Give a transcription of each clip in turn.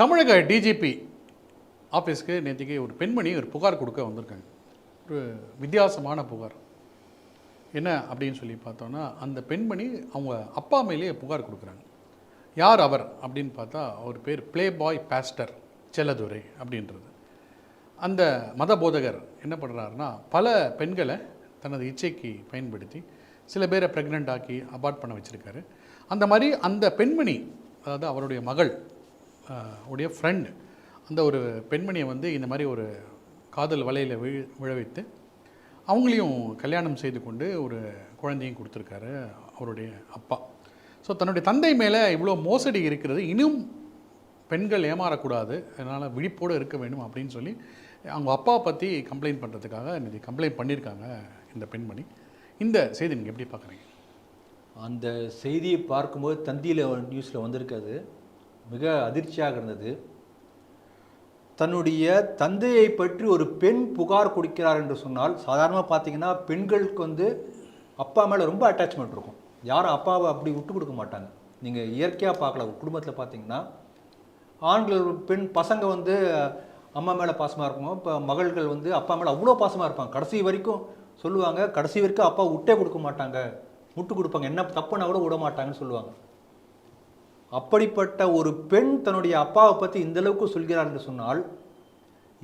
தமிழக டிஜிபி ஆஃபீஸ்க்கு நேற்றுக்கு ஒரு பெண்மணி ஒரு புகார் கொடுக்க வந்திருக்காங்க. ஒரு வித்தியாசமான புகார். என்ன அப்படின்னு சொல்லி பார்த்தோன்னா அந்த பெண்மணி அவங்க அப்பா மேலேயே புகார் கொடுக்குறாங்க. யார் அவர் அப்படின்னு பார்த்தா அவர் பேர் ப்ளே பாய் பாஸ்டர் செல்லதுரை அப்படின்றது. அந்த மத போதகர் என்ன பண்ணுறாருன்னா பல பெண்களை தனது இச்சைக்கு பயன்படுத்தி சில பேரை ப்ரெக்னென்ட் ஆக்கி அபார்ட் பண்ண வச்சுருக்காரு. அந்த மாதிரி அந்த பெண்மணி அதாவது அவருடைய மகள் உடைய ஃப்ரெண்டு அந்த ஒரு பெண்மணியை வந்து இந்த மாதிரி ஒரு காதல் வலையில் விழ விழ வைத்து அவங்களையும் கல்யாணம் செய்து கொண்டு ஒரு குழந்தையும் கொடுத்துருக்காரு அவருடைய அப்பா. ஸோ தன்னுடைய தந்தை மேலே இவ்வளோ மோசடி இருக்கிறது இன்னும் பெண்கள் ஏமாறக்கூடாது அதனால் விழிப்போடு இருக்க வேண்டும் அப்படின்னு சொல்லி அவங்க அப்பா பற்றி கம்ப்ளைண்ட் பண்ணுறதுக்காக இன்னைக்கு கம்ப்ளைண்ட் பண்ணியிருக்காங்க இந்த பெண்மணி. இந்த செய்தி நீங்கள் எப்படி பார்க்குறீங்க? அந்த செய்தியை பார்க்கும்போது தந்தியில் நியூஸில் வந்திருக்காது. மிக அதிர்ச்சியாக இருந்தது. தன்னுடைய தந்தையை பற்றி ஒரு பெண் புகார் கொடுக்கிறார் என்று சொன்னால் சாதாரணமாக பார்த்தீங்கன்னா பெண்களுக்கு வந்து அப்பா மேலே ரொம்ப அட்டாச்மெண்ட் இருக்கும். யாரும் அப்பாவை அப்படி விட்டு கொடுக்க மாட்டாங்க. நீங்கள் இயற்கையாக பார்க்கலாம். குடும்பத்தில் பார்த்தீங்கன்னா ஆண்கள் பெண் பசங்க வந்து அம்மா மேலே பாசமாக இருக்கும் இப்போ மகள்கள் வந்து அப்பா மேலே அவ்வளோ பாசமாக இருப்பாங்க. கடைசி வரைக்கும் சொல்லுவாங்க கடைசி வரைக்கும் அப்பா விட்டே கொடுக்க மாட்டாங்க. முட்டு கொடுப்பாங்க. என்ன தப்புனா கூட விட மாட்டாங்கன்னு சொல்லுவாங்க. அப்படிப்பட்ட ஒரு பெண் தன்னுடைய அப்பாவை பற்றி இந்த அளவுக்கு சொல்கிறார் என்று சொன்னால்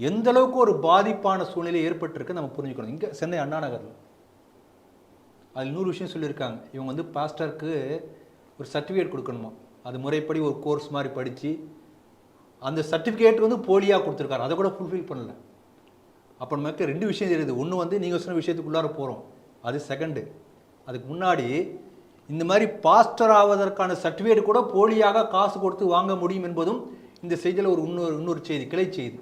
எந்த அளவுக்கு ஒரு பாதிப்பான சூழ்நிலை ஏற்பட்டிருக்கு நம்ம புரிஞ்சுக்கணும். இங்கே சென்னை அண்ணா நகரில். அதில் நூறு விஷயம் சொல்லியிருக்காங்க. இவங்க வந்து பாஸ்டருக்கு ஒரு சர்டிஃபிகேட் கொடுக்கணுமா? அது முறைப்படி ஒரு கோர்ஸ் மாதிரி படித்து அந்த சர்டிஃபிகேட் வந்து போலியாக கொடுத்துருக்காரு. அதை கூட ஃபுல்ஃபில் பண்ணல. அப்போ நமக்கு ரெண்டு விஷயம் தெரியுது. ஒன்று வந்து நீங்கள் சொன்ன விஷயத்துக்குள்ளார போகிறோம் அது செகண்டு அதுக்கு முன்னாடி இந்த மாதிரி பாஸ்டர் ஆவதற்கான சர்டிஃபிகேட் கூட போலியாக காசு கொடுத்து வாங்க முடியும் என்பதும் இந்த செய்தியில் ஒரு இன்னொரு இன்னொரு செய்தி கிளை செய்தி.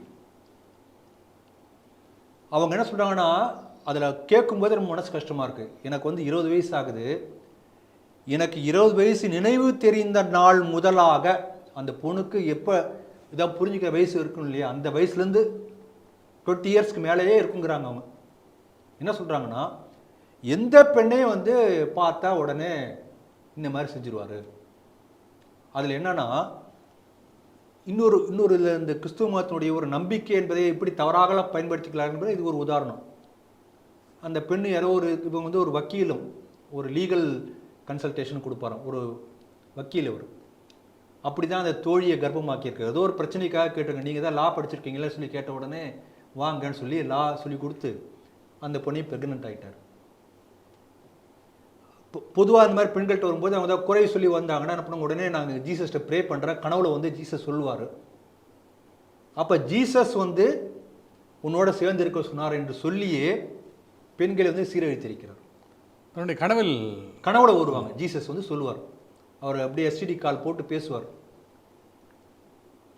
அவங்க என்ன சொல்கிறாங்கன்னா அதில் கேட்கும்போது ரொம்ப மனசு கஷ்டமாக இருக்குது எனக்கு வந்து இருபது வயசு ஆகுது. எனக்கு இருபது வயசு நினைவு தெரிந்த நாள் முதலாக அந்த பொண்ணுக்கு எப்போ இதாக புரிஞ்சுக்கிற வயசு இருக்கும் இல்லையா? அந்த வயசுலேருந்து டுவெண்ட்டி இயர்ஸ்க்கு மேலேயே இருக்குங்கிறாங்க அவங்க. என்ன சொல்கிறாங்கன்னா எந்த பெண்ணையும் வந்து பார்த்தா உடனே இந்த மாதிரி செஞ்சுருவார்? அதில் என்னன்னா இன்னொரு இன்னொரு இதில் இந்த கிறிஸ்துவ மதத்தினுடைய ஒரு நம்பிக்கை என்பதை எப்படி தவறாக பயன்படுத்திக்கலாம் என்பது இது ஒரு உதாரணம். அந்த பெண் யாரோ ஒரு இவங்க வந்து ஒரு வக்கீலும் ஒரு லீகல் கன்சல்டேஷன் கொடுப்பாராம். ஒரு வக்கீல் அவர் அப்படி தான் அந்த தோழியை கர்ப்பமாக்கியிருக்கு ஏதோ ஒரு பிரச்சனைக்காக கேட்டுங்க நீங்கள் தான் லா படிச்சிருக்கீங்களா சொல்லி கேட்ட உடனே வாங்கன்னு சொல்லி லா சொல்லி கொடுத்து அந்த பொண்ணையும் ப்ரெக்னென்ட் ஆகிட்டார் பொதுவாக இந்த மாதிரி பெண்கள்கிட்ட வரும்போது அவங்க ஏதாவது குறை சொல்லி வந்தாங்கன்னா என்ன உடனே நாங்கள் ஜீசஸ்ட்டை ப்ரே பண்ணுறேன் கனவுல வந்து ஜீசஸ் சொல்லுவார். அப்போ ஜீசஸ் வந்து உன்னோட சேர்ந்திருக்க சொன்னார் என்று சொல்லியே பெண்களை வந்து சீரழித்திருக்கிறார். தன்னுடைய கனவில் கனவுல வருவாங்க. ஜீசஸ் வந்து சொல்லுவார். அவர் அப்படியே எஸ்டிடி கால் போட்டு பேசுவார்.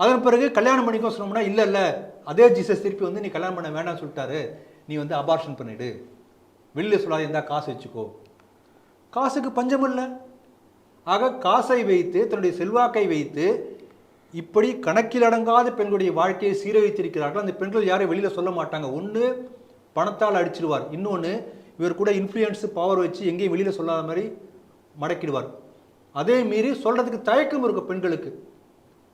அதன் பிறகு கல்யாணம் பண்ணிக்கோ சொன்னோம்னா இல்லை இல்லை அதே ஜீசஸ் திருப்பி வந்து நீ கல்யாணம் பண்ண வேண்டாம்னு சொல்லிட்டாரு. நீ வந்து அபார்ஷன் பண்ணிடு. வெளியில் சொல்லாத இருந்தா காசு வச்சுக்கோ. காசுக்கு பஞ்சம் இல்லை. ஆக காசை வைத்து தன்னுடைய செல்வாக்கை வைத்து இப்படி கணக்கில் அடங்காத பெண்களுடைய வாழ்க்கையை சீரழித்திருக்கிறார்கள். அந்த பெண்கள் யாரையும் வெளியில் சொல்ல மாட்டாங்க. ஒன்று பணத்தால் அடிச்சிடுவார். இன்னொன்று இவர் கூட இன்ஃப்ளூயன்ஸு பவர் வச்சு எங்கேயும் வெளியில் சொல்லாத மாதிரி மடக்கிடுவார். அதே மீறி சொல்கிறதுக்கு தயக்கம் இருக்கும் பெண்களுக்கு.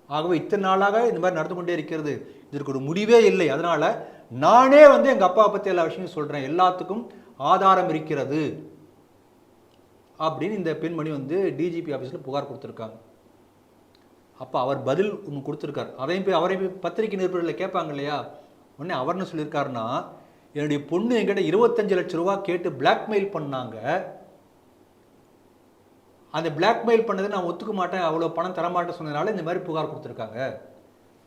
ஆகவே இத்தனை நாளாக இந்த மாதிரி நடந்து கொண்டே இருக்கிறது. இதற்கு ஒரு முடிவே இல்லை. அதனால் நானே வந்து எங்கள் அப்பா பற்றி எல்லா விஷயமும் சொல்கிறேன் எல்லாத்துக்கும் ஆதாரம் இருக்கிறது. அப்படின்னு இந்த பெண்மணி வந்து டிஜிபி ஆஃபீஸில் புகார் கொடுத்துருக்காங்க. அப்போ அவர் பதில் ஒன்று கொடுத்துருக்கார். அதையும் போய் அவரையும் போய் பத்திரிகை நிருபர்களில் கேட்பாங்க இல்லையா? உடனே அவர் என்ன சொல்லியிருக்காருன்னா என்னுடைய பொண்ணு என்கிட்ட இருபத்தஞ்சு லட்ச ரூபா கேட்டு பிளாக்மெயில் பண்ணாங்க. அந்த பிளாக்மெயில் பண்ணதை நான் ஒத்துக்க மாட்டேன். அவ்வளோ பணம் தரமாட்டேன் சொன்னதுனால இந்த மாதிரி புகார் கொடுத்துருக்காங்க.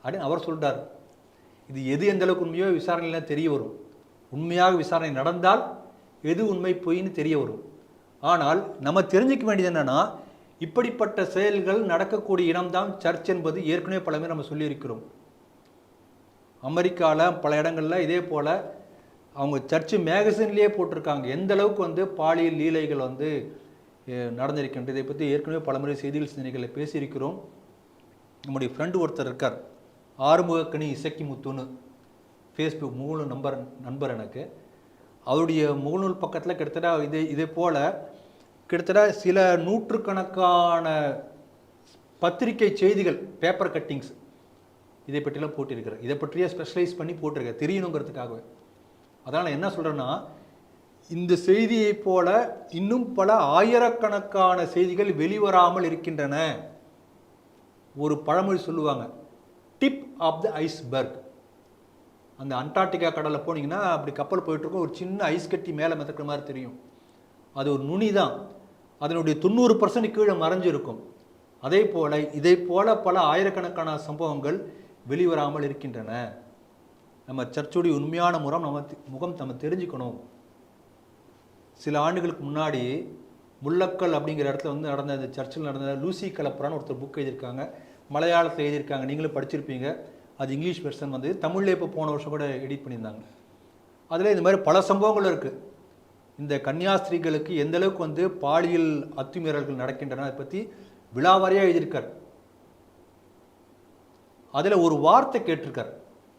அப்படின்னு அவர் சொல்லிட்டார். இது எது எந்த அளவுக்கு உண்மையோ விசாரணையில் தெரிய வரும். உண்மையாக விசாரணை நடந்தால் எது உண்மை பொய்ன்னு தெரிய வரும். ஆனால் நம்ம தெரிஞ்சுக்க வேண்டியது என்னென்னா இப்படிப்பட்ட செயல்கள் நடக்கக்கூடிய இடம்தான் சர்ச் என்பது ஏற்கனவே பலமே நம்ம சொல்லியிருக்கிறோம். அமெரிக்காவில் பல இடங்களில் இதே போல் அவங்க சர்ச்சு மேகசின்லேயே போட்டிருக்காங்க. எந்த அளவுக்கு வந்து பாலியல் லீலைகள் வந்து அஹ், நடந்திருக்கின்றது இதை பற்றி ஏற்கனவே பலமுறை செய்திகள் சிந்தனைகளில் பேசியிருக்கிறோம். நம்முடைய ஃப்ரெண்டு ஒருத்தர் இருக்கார். ஆறுமுகக்கணி இசக்கி முத்துன்னு ஃபேஸ்புக் மூணு நம்பர் நண்பர் எனக்கு. அவருடைய முகநூல் பக்கத்தில் கிட்டத்தட்ட இதே இதே போல் கிட்டத்தட்ட சில நூற்றுக்கணக்கான பத்திரிகை செய்திகள் பேப்பர் கட்டிங்ஸ் இதை பற்றிலாம் போட்டிருக்கிறார். இதை பற்றியே ஸ்பெஷலைஸ் பண்ணி போட்டிருக்கார் தெரியணுங்கிறதுக்காகவே. அதனால் என்ன சொல்கிறேன்னா இந்த செய்தியைப் போல இன்னும் பல ஆயிரக்கணக்கான செய்திகள் வெளிவராமல் இருக்கின்றன. ஒரு பழமொழி சொல்லுவாங்க டிப் ஆஃப் த ஐஸ்பர்க் அந்த அண்டார்டிகா கடலில் போனீங்கன்னா அப்படி கப்பல் போயிட்டுருக்கும். ஒரு சின்ன ஐஸ் கட்டி மேலே மிதக்கிற மாதிரி தெரியும். அது ஒரு நுனி தான். அதனுடைய தொண்ணூறு பர்சன்ட் கீழே மறைஞ்சிருக்கும். அதே போல் இதை போல பல ஆயிரக்கணக்கான சம்பவங்கள் வெளிவராமல் இருக்கின்றன. நம்ம சர்ச்சுடைய உண்மையான முறம் நம்ம முகம் நம்ம தெரிஞ்சுக்கணும். சில ஆண்டுகளுக்கு முன்னாடி முள்ளக்கல் அப்படிங்கிற இடத்துல வந்து நடந்த இந்த சர்ச்சில் நடந்த லூசி கலப்புறான்னு ஒருத்தர் புக் எழுதியிருக்காங்க. மலையாளத்தில் எழுதியிருக்காங்க. நீங்களும் படிச்சிருப்பீங்க. அது இங்கிலீஷ் வெர்ஷன் வந்து தமிழில் இப்போ போன வருஷம் கூட எடிட் பண்ணியிருந்தாங்க. அதில் இந்த மாதிரி பல சம்பவங்கள் இருக்குது இந்த கன்னியாஸ்திரிகளுக்கு எந்த அளவுக்கு வந்து பாலியல் அத்துமீறல்கள் நடக்கின்றன அதை பற்றி விழாவாரியாக எழுதியிருக்கார். அதில் ஒரு வார்த்தை கேட்டிருக்கார்.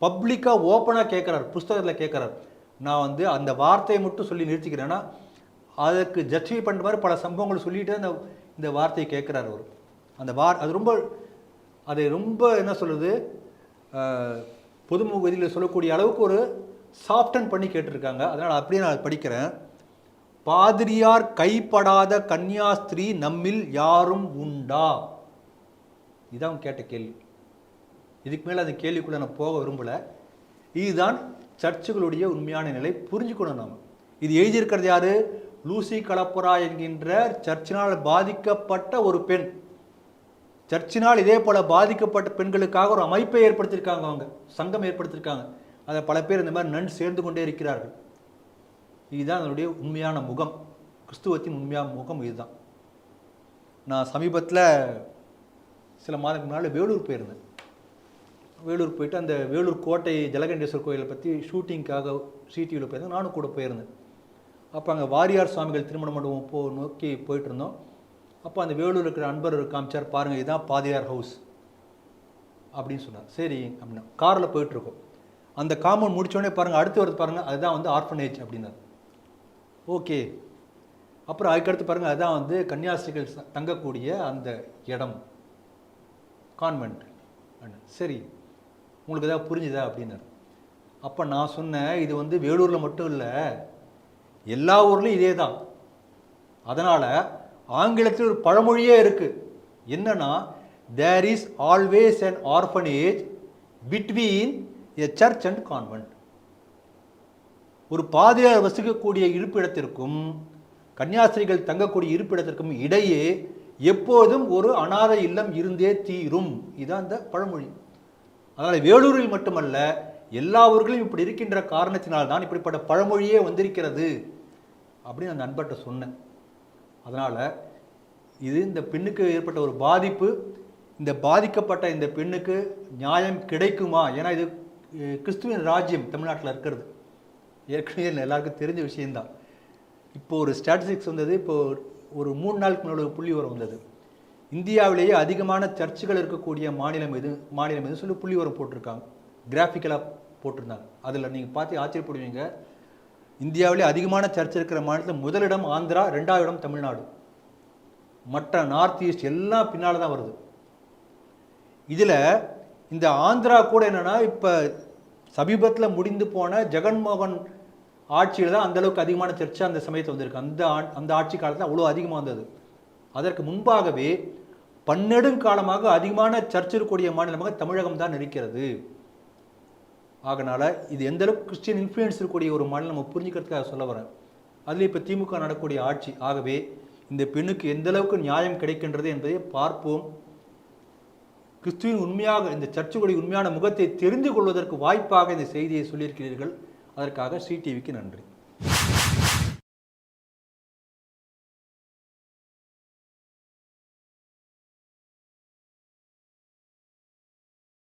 பப்ளிக்காக ஓப்பனாக கேட்குறார் புஸ்தகத்தில் கேட்குறார். நான் வந்து அந்த வார்த்தையை மட்டும் சொல்லி நிறுத்திக்கிறேன்னா அதுக்கு ஜஸ்டிஃபை பண்ணுற மாதிரி பல சம்பவங்கள் சொல்லிட்டு அந்த இந்த வார்த்தையை கேட்குறாரு அவர். அந்த வார் அது ரொம்ப அதை ரொம்ப என்ன சொல்கிறது பொதுமுகதியில் சொல்லக்கூடிய அளவுக்கு ஒரு சாஃப்டன் பண்ணி கேட்டிருக்காங்க. அதனால் அப்படியே நான் படிக்கிறேன். பாதிரியார் கைப்படாத கன்னியாஸ்திரி நம்மில் யாரும் உண்டா? இதான் அவன் கேட்ட கேள்வி. இதுக்கு மேலே அந்த கேள்விக்குள்ளே நான் போக விரும்பல. இதுதான் சர்ச்சுகளுடைய உண்மையான நிலை. புரிஞ்சுக்கணும் நாம். இது எழுதியிருக்கிறது யாரு? லூசி கலப்புரா என்கின்ற சர்ச்சினால் பாதிக்கப்பட்ட ஒரு பெண். சர்ச்சினால் இதே போல் பாதிக்கப்பட்ட பெண்களுக்காக ஒரு அமைப்பை ஏற்படுத்தியிருக்காங்க அவங்க. சங்கம் ஏற்படுத்தியிருக்காங்க. அதை பல பேர் இந்த மாதிரி நன் சேர்ந்து கொண்டே இருக்கிறார்கள். இதுதான் அதனுடைய உண்மையான முகம். கிறிஸ்துவத்தின் உண்மையான முகம் இதுதான். நான் சமீபத்தில் சில மாதத்துக்கு முன்னால் வேலூர் போயிருந்தேன். வேலூர் போயிட்டு அந்த வேலூர் கோட்டை ஜலகண்டேஸ்வரர் கோயிலை பற்றி ஷூட்டிங்க்காக சிடிவியில் போயிருந்தேன். நானும் கூட போயிருந்தேன். அப்போ அங்கே வாரியார் சுவாமிகள் திருமண மண்டபம் போ நோக்கி போயிட்டு இருந்தோம். அப்போ அந்த வேலூர் இருக்கிற அன்பர் காமிச்சார் பாருங்கள் இதுதான் பாதியார் ஹவுஸ் அப்படின்னு சொன்னார். சரி அப்படின்னா காரில் போயிட்டுருக்கோம். அந்த காம்பவுண்ட் முடித்தோடனே பாருங்கள் அடுத்து வருது பாருங்கள் அதுதான் வந்து ஆர்ஃபனேஜ் அப்படின்னார். ஓகே. அப்புறம் அதுக்கடுத்து பாருங்கள் அதுதான் வந்து கன்னியாஸ்திரிகள் தங்கக்கூடிய அந்த இடம். கான்வென்ட் சரி உங்களுக்கு எதாவது புரிஞ்சுதா அப்படின்னார். அப்போ நான் சொன்னேன் இது வந்து வேலூரில் மட்டும் இல்லை எல்லா ஊர்லேயும் இதே தான் அதனால் ஆங்கிலத்தில் ஒரு பழமொழியே இருக்குது என்னன்னா there is always and orphanage between a church and convent ஒரு பாதியார் வசிக்கக்கூடிய இருப்பிடத்திற்கும் கன்னியாஸ்திரிகள் தங்கக்கூடிய இருப்பிடத்திற்கும் இடையே எப்போதும் ஒரு அனாதை இல்லம் இருந்தே தீரும். இதுதான் இந்த பழமொழி. அதனால் வேலூரில் மட்டுமல்ல எல்லா ஊர்களும் இப்படி இருக்கின்ற காரணத்தினால் தான் இப்படிப்பட்ட பழமொழியே வந்திருக்கிறது அப்படின்னு அந்த நண்பர்கிட்ட சொன்னேன். அதனால் இது இந்த பெண்ணுக்கு ஏற்பட்ட ஒரு பாதிப்பு. இந்த பாதிக்கப்பட்ட இந்த பெண்ணுக்கு நியாயம் கிடைக்குமா? ஏன்னா இது கிறிஸ்துவின் ராஜ்யம் தமிழ்நாட்டில் இருக்கிறது. ஏற்கனவே எல்லாருக்கும் தெரிஞ்ச விஷயந்தான் இப்போ ஒரு ஸ்டாட்டிஸ்டிக்ஸ் வந்தது இப்போ ஒரு மூணு நாளுக்கு முன்னாடி புள்ளி வரம் வந்தது. இந்தியாவிலேயே அதிகமான சர்ச்சுகள் இருக்கக்கூடிய மாநிலம் எது மாநிலம் எதுன்னு சொல்லி புள்ளி வரம் போட்டிருக்காங்க. கிராஃபிக்கலாக போட்டிருந்தாங்க. அதில் நீங்கள் பார்த்து ஆச்சரியப்படுவீங்க. இந்தியாவிலே அதிகமான சர்ச் இருக்கிற மாநிலத்தில் முதலிடம் ஆந்திரா ரெண்டாவது இடம் தமிழ்நாடு. மற்ற நார்த் ஈஸ்ட் எல்லாம் பின்னால் தான் வருது. இதில் இந்த ஆந்திரா கூட என்னென்னா இப்போ சமீபத்தில் முடிந்து போன ஜெகன்மோகன் ஆட்சியில் தான் அந்த அளவுக்கு அதிகமான சர்ச்சை அந்த சமயத்தில் வந்திருக்கு. அந்த அந்த ஆட்சி காலத்தில் அவ்வளோ அதிகமாக வந்தது. அதற்கு முன்பாகவே பன்னெடுங்காலமாக அதிகமான சர்ச் இருக்கக்கூடிய மாநிலமாக தமிழகம் தான் இருக்கிறது. ஆகனால இது எந்த அளவுக்கு கிறிஸ்டியன் இன்ஃப்ளூயன்ஸ் இருக்கக்கூடிய ஒரு மாநிலம் நம்ம புரிஞ்சுக்கிறதுக்காக சொல்ல வரேன். அதில் இப்போ திமுக நடக்கக்கூடிய ஆட்சி. ஆகவே இந்த பெண்ணுக்கு எந்த அளவுக்கு நியாயம் கிடைக்கின்றது என்பதை பார்ப்போம். கிறிஸ்துவின் உண்மையாக இந்த சர்ச்சுகளுடைய உண்மையான முகத்தை தெரிந்து கொள்வதற்கு வாய்ப்பாக இந்த செய்தியை சொல்லியிருக்கிறீர்கள். அதற்காக ஸ்ரீ டிவிக்கு நன்றி.